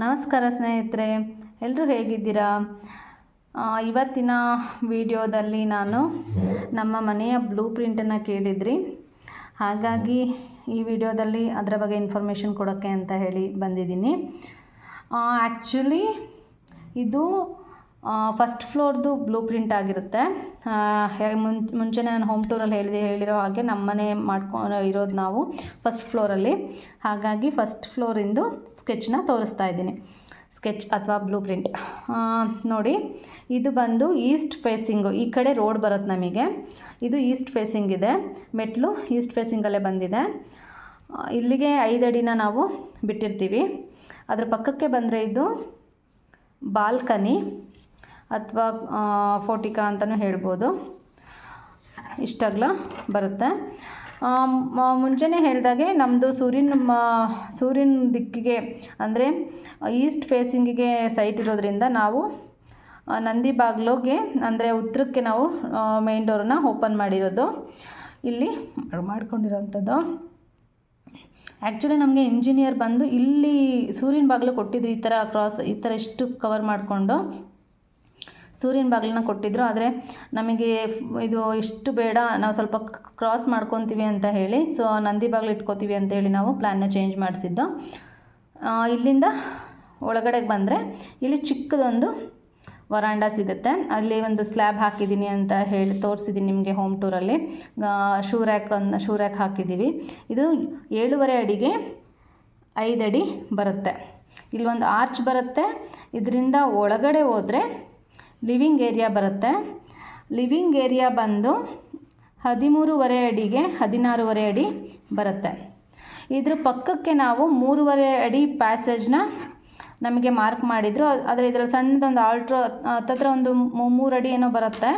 ನಮಸ್ಕಾರ ಸ್ನೇಹಿತರೆ ಎಲ್ಲರೂ ಹೇಗಿದ್ದೀರಾ? ಇವತ್ತಿನ ವಿಡಿಯೋದಲ್ಲಿ ನಾನು ನಮ್ಮ ಮನೆಯ ಬ್ಲೂ ಪ್ರಿಂಟನ್ನು ಕೇಳಿದ್ರಿ. ಹಾಗಾಗಿ ಈ ವಿಡಿಯೋದಲ್ಲಿ ಅದರ ಬಗ್ಗೆ ಇನ್ಫಾರ್ಮೇಷನ್ ಕೊಡೋಕ್ಕೆ ಅಂತ ಹೇಳಿ ಬಂದಿದ್ದೀನಿ. ಆ್ಯಕ್ಚುಲಿ ಇದು ಫಸ್ಟ್ ಫ್ಲೋರ್ದು ಬ್ಲೂ ಪ್ರಿಂಟ್ ಆಗಿರುತ್ತೆ. ಮುಂಚೆ, ಮುಂಚೆನೇ ನಾನು ಹೋಮ್ ಟೂರಲ್ಲಿ ಹೇಳಿದೆ, ಹೇಳಿರೋ ಹಾಗೆ ನಮ್ಮನೆ ಮಾಡ್ಕೊಂಡು ಇರೋದು ನಾವು ಫಸ್ಟ್ ಫ್ಲೋರಲ್ಲಿ ಹಾಗಾಗಿ ಫಸ್ಟ್ ಫ್ಲೋರಿಂದು ಸ್ಕೆಚ್ನ ತೋರಿಸ್ತಾ ಇದ್ದೀನಿ. ಸ್ಕೆಚ್ ಅಥವಾ ಬ್ಲೂ ಪ್ರಿಂಟ್ ನೋಡಿ, ಇದು ಬಂದು ಈಸ್ಟ್ ಫೇಸಿಂಗು ಈ ಕಡೆ ರೋಡ್ ಬರುತ್ತೆ ನಮಗೆ. ಇದು ಈಸ್ಟ್ ಫೇಸಿಂಗ್ ಇದೆ. ಮೆಟ್ಲು ಈಸ್ಟ್ ಫೇಸಿಂಗಲ್ಲೇ ಬಂದಿದೆ. ಇಲ್ಲಿಗೆ ಐದು ಅಡಿನ ನಾವು ಬಿಟ್ಟಿರ್ತೀವಿ. ಅದರ ಪಕ್ಕಕ್ಕೆ ಬಂದರೆ ಇದು ಬಾಲ್ಕನಿ ಅಥವಾ ಫೋಟಿಕಾ ಅಂತಲೂ ಹೇಳ್ಬೋದು. ಇಷ್ಟಾಗ್ಲ? ಬರುತ್ತೆ. ಮುಂಚೆನೆ ಹೇಳಿದಾಗೆ ನಮ್ಮದು ಸೂರ್ಯನ ಸೂರ್ಯನ ದಿಕ್ಕಿಗೆ, ಅಂದರೆ, ಈಸ್ಟ್ ಫೇಸಿಂಗಿಗೆ ಸೈಟ್ ಇರೋದ್ರಿಂದ ನಾವು ನಂದಿ ಬಾಗಿಲುಗೆ ಅಂದರೆ ಉತ್ತರಕ್ಕೆ ನಾವು ಮೇನ್ ಡೋರನ್ನ ಓಪನ್ ಮಾಡಿರೋದು. ಇಲ್ಲಿ ಮಾಡ್ಕೊಂಡಿರೋವಂಥದ್ದು ಆ್ಯಕ್ಚುಲಿ ನಮಗೆ ಇಂಜಿನಿಯರ್ ಬಂದು ಇಲ್ಲಿ ಸೂರ್ಯನ ಬಾಗಿಲು ಕೊಟ್ಟಿದ್ರು ಈ ಥರ ಕ್ರಾಸ್ ಈ ಥರ ಇಷ್ಟು ಕವರ್ ಮಾಡಿಕೊಂಡು. ಸೂರ್ಯನ ಬಾಗಿಲನ್ನ ಕೊಟ್ಟಿದ್ರು. ಆದರೆ ನಮಗೆ ಇದು ಇಷ್ಟು ಬೇಡ, ನಾವು ಸ್ವಲ್ಪ ಕ್ರಾಸ್ ಮಾಡ್ಕೊತೀವಿ ಅಂತ ಹೇಳಿ ಸೊ ನಂದಿ ಬಾಗಿಲು ಇಟ್ಕೋತೀವಿ ಅಂತ ಹೇಳಿ ನಾವು ಪ್ಲ್ಯಾನ್ನ ಚೇಂಜ್ ಮಾಡಿಸಿದ್ದು. ಇಲ್ಲಿಂದ ಒಳಗಡೆಗೆ ಬಂದರೆ ಇಲ್ಲಿ ಚಿಕ್ಕದೊಂದು ವರಾಂಡ ಸಿಗುತ್ತೆ. ಅಲ್ಲಿ ಒಂದು ಸ್ಲ್ಯಾಬ್ ಹಾಕಿದ್ದೀನಿ ಅಂತ ಹೇಳಿ ತೋರಿಸಿದ್ದೀನಿ ನಿಮಗೆ ಹೋಮ್ ಟೂರಲ್ಲಿ ಶೂ ರ್ಯಾಕ್ ಅನ್ನು ಶೂ ರ್ಯಾಕ್ ಹಾಕಿದ್ದೀವಿ. ಇದು ಏಳುವರೆ ಅಡಿಗೆ ಐದು ಅಡಿ ಬರುತ್ತೆ. ಇಲ್ಲೊಂದು ಆರ್ಚ್ ಬರುತ್ತೆ. ಇದರಿಂದ ಒಳಗಡೆ ಹೋದರೆ ಲಿವಿಂಗ್ ಏರಿಯಾ ಬರುತ್ತೆ. ಲಿವಿಂಗ್ ಏರಿಯಾ ಬಂದು ಹದಿಮೂರುವರೆ ಅಡಿಗೆ ಹದಿನಾರೂವರೆ ಅಡಿ ಬರುತ್ತೆ. ಇದ್ರ ಪಕ್ಕಕ್ಕೆ ನಾವು ಮೂರುವರೆ ಅಡಿ ಪ್ಯಾಸೇಜ್ನ ನಮಗೆ ಮಾರ್ಕ್ ಮಾಡಿದರು. ಆದರೆ ಇದರ ಸಣ್ಣದೊಂದು ಆಲ್ಟ್ರೋ ಹತ್ತತ್ರ ಒಂದು ಮೂರು ಅಡಿ ಏನೋ ಬರುತ್ತೆ.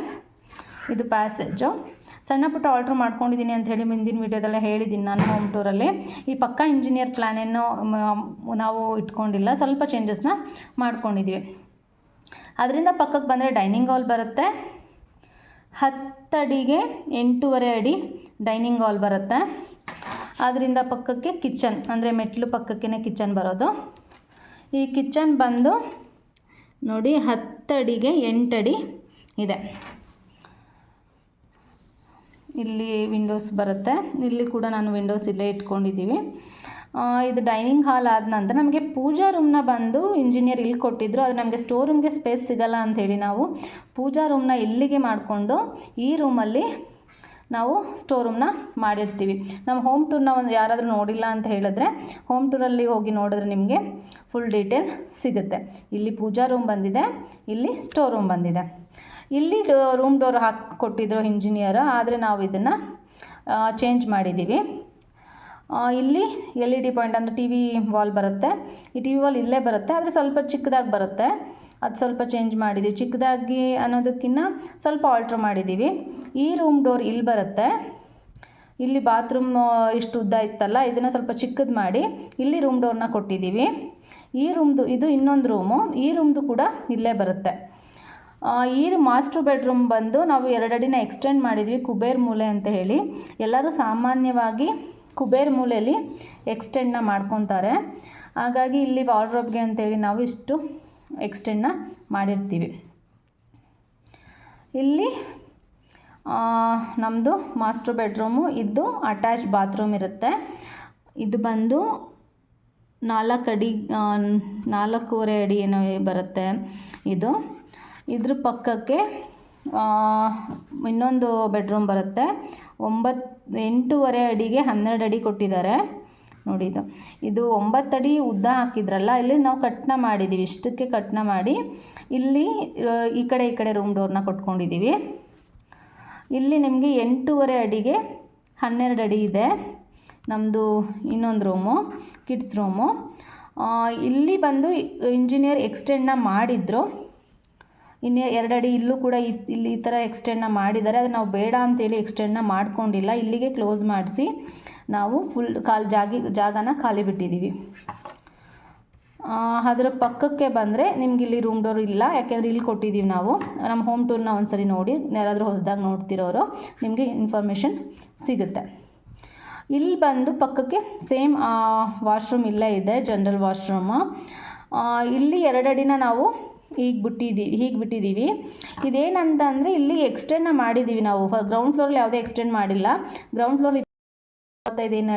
ಇದು ಪ್ಯಾಸೇಜು ಸಣ್ಣ ಪುಟ್ಟ ಆಲ್ಟ್ರ್ ಮಾಡ್ಕೊಂಡಿದ್ದೀನಿ ಅಂತ ಹೇಳಿ ಮುಂದಿನ ವೀಡಿಯೋದೆಲ್ಲ ಹೇಳಿದ್ದೀನಿ ನಾನು ಹೋಮ್ ಟೂರಲ್ಲಿ ಈ ಪಕ್ಕ ಇಂಜಿನಿಯರ್ ಪ್ಲ್ಯಾನ್ ಏನೋ ನಾವು ಇಟ್ಕೊಂಡಿಲ್ಲ. ಸ್ವಲ್ಪ ಚೇಂಜಸ್ನ ಮಾಡ್ಕೊಂಡಿದ್ದೀವಿ ಅದರಿಂದ ಪಕ್ಕಕ್ಕೆ ಬಂದರೆ ಡೈನಿಂಗ್ ಹಾಲ್ ಬರುತ್ತೆ. ಹತ್ತಡಿಗೆ ಎಂಟೂವರೆ ಅಡಿ ಡೈನಿಂಗ್ ಹಾಲ್ ಬರುತ್ತೆ. ಅದರಿಂದ ಪಕ್ಕಕ್ಕೆ ಕಿಚನ್, ಅಂದರೆ ಮೆಟ್ಲು ಪಕ್ಕಕ್ಕೇ ಕಿಚನ್ ಬರೋದು. ಈ ಕಿಚನ್ ಬಂದು ನೋಡಿ ಹತ್ತಡಿಗೆ ಎಂಟಡಿ ಇದೆ. ಇಲ್ಲಿ ವಿಂಡೋಸ್ ಬರುತ್ತೆ. ಇಲ್ಲಿ ಕೂಡ ನಾನು ವಿಂಡೋಸ್ ಇಲ್ಲೇ ಇಟ್ಕೊಂಡಿದ್ದೀವಿ. ಇದು ಡೈನಿಂಗ್ ಹಾಲ್ ಆದ ನಂತರ ನಮಗೆ ಪೂಜಾ ರೂಮ್ನ ಬಂದು ಇಂಜಿನಿಯರ್ ಇಲ್ಲಿ ಕೊಟ್ಟಿದ್ರು. ಅದು ನಮಗೆ ಸ್ಟೋರ್ ರೂಮ್ಗೆ ಸ್ಪೇಸ್ ಸಿಗಲ್ಲ ಅಂಥೇಳಿ ನಾವು ಪೂಜಾ ರೂಮ್ನ ಇಲ್ಲಿಗೆ ಮಾಡಿಕೊಂಡು ಈ ರೂಮಲ್ಲಿ ನಾವು ಸ್ಟೋರ್ ರೂಮ್ನ ಮಾಡಿರ್ತೀವಿ. ನಮ್ಮ ಹೋಮ್ ಟೂರ್ನ ಒಂದು ಯಾರಾದರೂ ನೋಡಿಲ್ಲ ಅಂತ ಹೇಳಿದ್ರೆ ಹೋಮ್ ಟೂರಲ್ಲಿ ಹೋಗಿ ನೋಡಿದ್ರೆ ನಿಮಗೆ ಫುಲ್ ಡೀಟೇಲ್ ಸಿಗುತ್ತೆ. ಇಲ್ಲಿ ಪೂಜಾ ರೂಮ್ ಬಂದಿದೆ, ಇಲ್ಲಿ ಸ್ಟೋರ್ ರೂಮ್ ಬಂದಿದೆ. ಇಲ್ಲಿ ರೂಮ್ ಡೋರ್ ಹಾಕಿ ಕೊಟ್ಟಿದ್ರು ಇಂಜಿನಿಯರ್ ಆದರೆ ನಾವು ಇದನ್ನು ಚೇಂಜ್ ಮಾಡಿದ್ದೀವಿ ಇಲ್ಲಿ ಎಲ್ ಇ ಡಿ ಪಾಯಿಂಟ್ ಅಂದರೆ ಟಿ ವಿ ವಾಲ್ ಬರುತ್ತೆ. ಈ ಟಿ ವಿ ವಾಲ್ ಇಲ್ಲೇ ಬರುತ್ತೆ, ಆದರೆ ಸ್ವಲ್ಪ ಚಿಕ್ಕದಾಗಿ ಬರುತ್ತೆ. ಅದು ಸ್ವಲ್ಪ ಚೇಂಜ್ ಮಾಡಿದ್ದೀವಿ ಚಿಕ್ಕದಾಗಿ ಅನ್ನೋದಕ್ಕಿಂತ ಸ್ವಲ್ಪ ಆಲ್ಟ್ರ್ ಮಾಡಿದ್ದೀವಿ ಈ ರೂಮ್ ಡೋರ್ ಇಲ್ಲಿ ಬರುತ್ತೆ. ಇಲ್ಲಿ ಬಾತ್ರೂಮ್ ಇಷ್ಟು ಉದ್ದ ಇತ್ತಲ್ಲ, ಇದನ್ನು ಸ್ವಲ್ಪ ಚಿಕ್ಕದು ಮಾಡಿ ಇಲ್ಲಿ ರೂಮ್ ಡೋರ್ನ ಕೊಟ್ಟಿದ್ದೀವಿ ಈ ರೂಮ್ದು, ಇದು ಇನ್ನೊಂದು ರೂಮು, ಈ ರೂಮ್ದು ಕೂಡ ಇಲ್ಲೇ ಬರುತ್ತೆ. ಈ ಮಾಸ್ಟರ್ ಬೆಡ್ರೂಮ್ ಬಂದು ನಾವು ಎರಡಡಿನ ಎಕ್ಸ್ಟೆಂಡ್ ಮಾಡಿದ್ವಿ, ಕುಬೇರ್ ಮೂಲೆ ಅಂತ ಹೇಳಿ. ಎಲ್ಲರೂ ಸಾಮಾನ್ಯವಾಗಿ ಕುಬೇರ್ ಮೂಲೆಯಲ್ಲಿ ಎಕ್ಸ್ಟೆಂಡ್ನ ಮಾಡ್ಕೊತಾರೆ. ಹಾಗಾಗಿ ಇಲ್ಲಿ ವಾರ್ಡ್ರೋಬ್ಗೆ ಅಂತೇಳಿ ನಾವು ಇಷ್ಟು ಎಕ್ಸ್ಟೆಂಡ್ನ ಮಾಡಿರ್ತೀವಿ. ಇಲ್ಲಿ ನಮ್ಮದು ಮಾಸ್ಟರ್ ಬೆಡ್ರೂಮು ಇದು ಅಟ್ಯಾಚ್ ಬಾತ್ರೂಮ್ ಇರುತ್ತೆ. ಇದು ಬಂದು ನಾಲ್ಕು ಅಡಿ ನಾಲ್ಕೂವರೆ ಅಡಿ ಏನೋ ಬರುತ್ತೆ ಇದು. ಇದ್ರ ಪಕ್ಕಕ್ಕೆ ಇನ್ನೊಂದು ಬೆಡ್ರೂಮ್ ಬರುತ್ತೆ. ಒಂಬತ್ತು ಎಂಟೂವರೆ ಅಡಿಗೆ ಹನ್ನೆರಡು ಅಡಿ ಕೊಟ್ಟಿದ್ದಾರೆ. ನೋಡಿ ಇದು. ಇದು ಒಂಬತ್ತು ಅಡಿ ಉದ್ದ ಹಾಕಿದ್ರಲ್ಲ, ಇಲ್ಲಿ ನಾವು ಕಟ್ನ ಮಾಡಿದ್ದೀವಿ ಇಷ್ಟಕ್ಕೆ ಕಟ್ನ ಮಾಡಿ, ಇಲ್ಲಿ ಈ ಕಡೆ ಈ ಕಡೆ ರೂಮ್ ಡೋರ್ನ ಕೊಟ್ಕೊಂಡಿದ್ದೀವಿ ಇಲ್ಲಿ ನಿಮಗೆ ಎಂಟೂವರೆ ಅಡಿಗೆ ಹನ್ನೆರಡು ಅಡಿ ಇದೆ. ನಮ್ಮದು ಇನ್ನೊಂದು ರೂಮು ಕಿಡ್ಸ್ ರೂಮು ಇಲ್ಲಿ ಬಂದು ಇಂಜಿನಿಯರ್ ಎಕ್ಸ್ಟೆಂಡ್ನ ಮಾಡಿದ್ರು. ಇನ್ನು ಎರಡಡಿ ಇಲ್ಲೂ ಕೂಡ ಇಲ್ಲಿ ಈ ಥರ ಎಕ್ಸ್ಟೆಂಡ್ನ ಮಾಡಿದ್ದಾರೆ. ಅದು ನಾವು ಬೇಡ ಅಂತೇಳಿ ಎಕ್ಸ್ಟೆಂಡ್ನ ಮಾಡ್ಕೊಂಡಿಲ್ಲ. ಇಲ್ಲಿಗೆ ಕ್ಲೋಸ್ ಮಾಡಿಸಿ ನಾವು ಫುಲ್ ಕಾಲು ಜಾಗಿ ಜಾಗನ ಖಾಲಿ ಬಿಟ್ಟಿದ್ದೀವಿ. ಅದರ ಪಕ್ಕಕ್ಕೆ ಬಂದರೆ ನಿಮ್ಗೆ ಇಲ್ಲಿ ರೂಮ್ ಡೋರ್ ಇಲ್ಲ. ಯಾಕೆಂದರೆ ಇಲ್ಲಿ ಕೊಟ್ಟಿದ್ದೀವಿ ನಾವು. ನಮ್ಮ ಹೋಮ್ ಟೂರ್ನ ಒಂದ್ಸರಿ ನೋಡಿ, ಯಾರಾದರೂ ಹೊಸದಾಗಿ ನೋಡ್ತಿರೋರು, ನಿಮಗೆ ಇನ್ಫಾರ್ಮೇಷನ್ ಸಿಗುತ್ತೆ. ಇಲ್ಲಿ ಬಂದು ಪಕ್ಕಕ್ಕೆ ಸೇಮ್ ವಾಶ್ರೂಮ್ ಇಲ್ಲೇ ಇದೆ ಜನರಲ್ ವಾಶ್ರೂಮು ಇಲ್ಲಿ ಎರಡಡಿನ ನಾವು ಈಗ ಬಿಟ್ಟಿದ್ದೀವಿ ಹೀಗೆ ಬಿಟ್ಟಿದ್ದೀವಿ ಇದೇನಂತ ಅಂದರೆ ಇಲ್ಲಿ ಎಕ್ಸ್ಟೆಂಡ್ನ ಮಾಡಿದ್ದೀವಿ ನಾವು. ಗ್ರೌಂಡ್ ಫ್ಲೋರಲ್ಲಿ ಯಾವುದೇ ಎಕ್ಸ್ಟೆಂಡ್ ಮಾಡಿಲ್ಲ. ಗ್ರೌಂಡ್ ಫ್ಲೋರ್ ಇಪ್ಪತ್ತೈದೇನು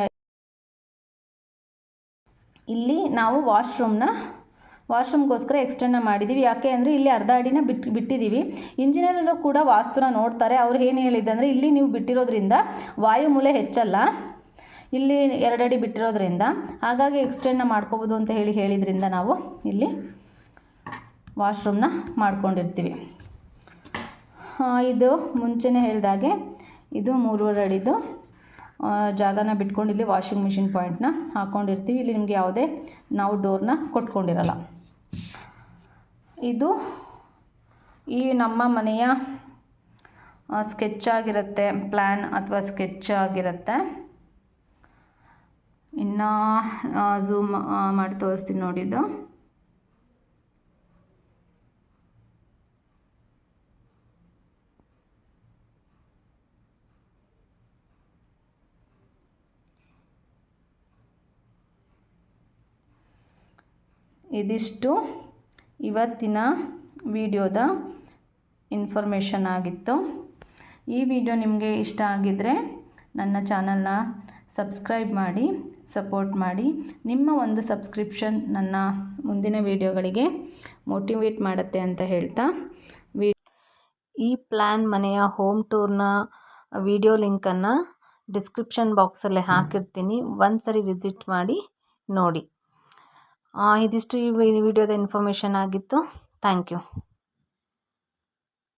ಇಲ್ಲಿ ನಾವು ವಾಶ್ರೂಮ್ನ ವಾಶ್ರೂಮ್ಗೋಸ್ಕರ ಎಕ್ಸ್ಟೆಂಡ್ನ ಮಾಡಿದ್ದೀವಿ ಯಾಕೆ ಅಂದರೆ ಇಲ್ಲಿ ಅರ್ಧ ಅಡಿನ ಬಿಟ್ಟು ಬಿಟ್ಟಿದ್ದೀವಿ ಇಂಜಿನಿಯರರು ಕೂಡ ವಾಸ್ತುನ ನೋಡ್ತಾರೆ. ಅವ್ರು ಏನು ಹೇಳಿದ್ದೆ ಅಂದರೆ ಇಲ್ಲಿ ನೀವು ಬಿಟ್ಟಿರೋದ್ರಿಂದ ವಾಯುಮೂಲೆ ಹೆಚ್ಚಲ್ಲ. ಇಲ್ಲಿ ಎರಡಡಿ ಬಿಟ್ಟಿರೋದ್ರಿಂದ. ಹಾಗಾಗಿ ಎಕ್ಸ್ಟೆಂಡ್ನ ಮಾಡ್ಕೋಬೋದು ಅಂತ ಹೇಳಿ ಹೇಳಿದ್ರಿಂದ ನಾವು ಇಲ್ಲಿ ವಾಶ್ರೂಮ್ನ ಮಾಡ್ಕೊಂಡಿರ್ತೀವಿ. ಇದು ಮುಂಚೆನೇ ಹೇಳಿದಾಗೆ ಇದು ಮೂರುವರೆ ಅಡಿದು ಜಾಗನ ಬಿಟ್ಕೊಂಡು ಇಲ್ಲಿ ವಾಷಿಂಗ್ ಮಿಷಿನ್ ಪಾಯಿಂಟ್ನ ಹಾಕ್ಕೊಂಡಿರ್ತೀವಿ ಇಲ್ಲಿ ನಿಮಗೆ ಯಾವುದೇ ನಾವು ಡೋರ್ನ ಕೊಟ್ಕೊಂಡಿರಲ್ಲ. ಇದು ಈ ನಮ್ಮ ಮನೆಯ ಸ್ಕೆಚ್ ಆಗಿರುತ್ತೆ ಪ್ಲ್ಯಾನ್ ಅಥವಾ ಸ್ಕೆಚ್ ಆಗಿರುತ್ತೆ. ಇನ್ನು ಝೂಮ್ ಮಾಡಿ ತೋರಿಸ್ತೀನಿ ನೋಡಿದ್ದು ಇದಿಷ್ಟು ಇವತ್ತಿನ ವಿಡಿಯೋದ ಇನ್ಫಾರ್ಮೇಷನ್ ಆಗಿತ್ತು. ಈ ವಿಡಿಯೋ ನಿಮಗೆ ಇಷ್ಟ ಆಗಿದ್ದರೆ ನನ್ನ ಚಾನಲ್ನ ಸಬ್ಸ್ಕ್ರೈಬ್ ಮಾಡಿ ಸಪೋರ್ಟ್ ಮಾಡಿ. ನಿಮ್ಮ ಒಂದು ಸಬ್ಸ್ಕ್ರಿಪ್ಷನ್ ನನ್ನ ಮುಂದಿನ ವಿಡಿಯೋಗಳಿಗೆ ಮೋಟಿವೇಟ್ ಮಾಡುತ್ತೆ ಅಂತ ಹೇಳ್ತಾ ವಿ ಈ ಪ್ಲ್ಯಾನ್ ಮನೆಯ ಹೋಮ್ ಟೂರ್ನ ವಿಡಿಯೋ ಲಿಂಕನ್ನು ಡಿಸ್ಕ್ರಿಪ್ಷನ್ ಬಾಕ್ಸಲ್ಲೇ ಹಾಕಿರ್ತೀನಿ. ಒಂದು ಸರಿ ವಿಸಿಟ್ ಮಾಡಿ, ನೋಡಿ. ಇದಿಷ್ಟು ಈ ವಿಡಿಯೋದ ಇನ್ಫಾರ್ಮೇಷನ್ ಆಗಿತ್ತು. Thank you